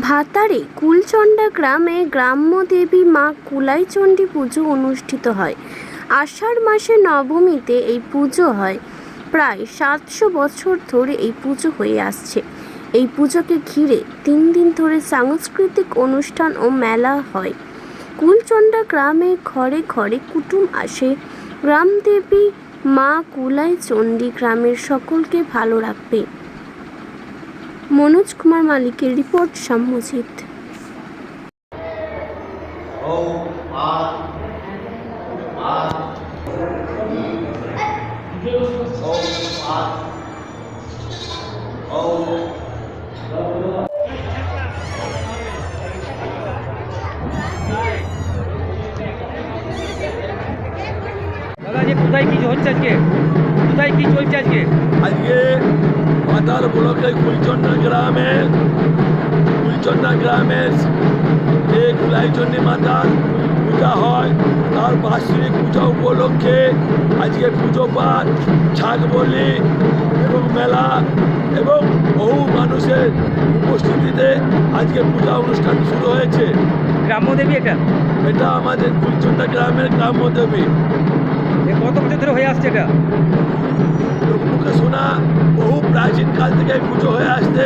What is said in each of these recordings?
ভাতারে কুলচণ্ডা গ্রামে গ্রাম্য দেবী মা কুলাইচণ্ডী পুজো অনুষ্ঠিত হয়। আষাঢ় মাসে নবমীতে এই পুজো হয়। প্রায় সাতশো বছর ধরে এই পুজো হয়ে আসছে। এই পুজোকে ঘিরে তিন দিন ধরে সাংস্কৃতিক অনুষ্ঠান ও মেলা হয়। কুলচণ্ডা গ্রামে ঘরে ঘরে কুটুম আসে। গ্রামদেবী মা কুলাই চণ্ডী গ্রামের সকলকে ভালো রাখবে। মনোজ কুমার মালিকের রিপোর্ট সাম্যজিৎ দাদা যে কোথায় কি হচ্ছে আজকে? কোথায় কি চলছে আজকে? আজকে মাতার ব্লকের কুলচন্ডা গ্রামে কুলচন্ডা গ্রামের যে কুলাইচন্ডী মাতার পূজা হয়। তার বার্ষিক পূজা উপলক্ষে আজকে পুজো পাঠ ছাগ বলি এবং মেলা এবং বহু মানুষের উপস্থিতিতে আজকে পূজা অনুষ্ঠান শুরু হয়েছে। গ্রাম্য দেবী এটা? এটা আমাদের কুলচন্ডা গ্রামের গ্রাম্য দেবী এ কত বছর ধরে হয়ে আসছে এটা? এই পুজো হয়ে আসছে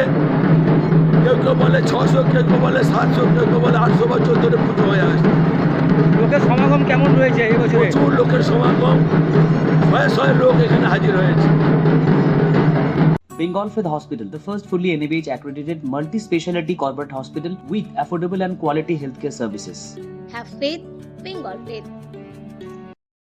কেউ কেউ বলে ছশো কেউ কেউ বলে সাতশো কেউ কেউ বলে আটশো বছর ধরে পুজো হয়ে আসছে লোকের সমাগম কেমন রয়েছে এই বছরে প্রচুর লোকের সমাগম শয়ে শয়ে লোক এখানে হাজির হয়েছে Bengal Fifth Hospital, the first fully NABH accredited multi speciality corporate hospital with affordable and quality healthcare services. Have faith, Bengal faith.